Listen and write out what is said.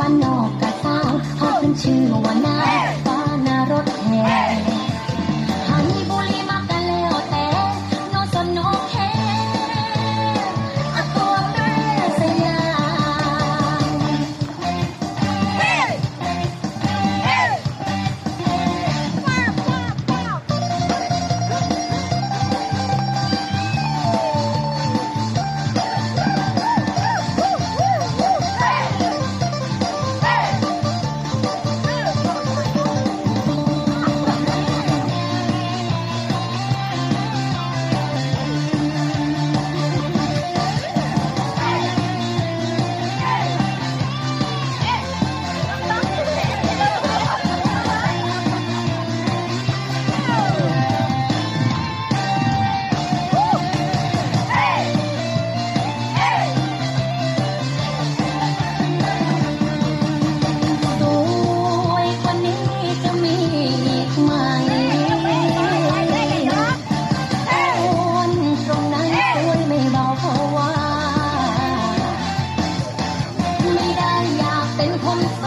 มันนอกกระสาวเขาขึ้นชื่อว่าน้าฟ้าน้ารถแห่ one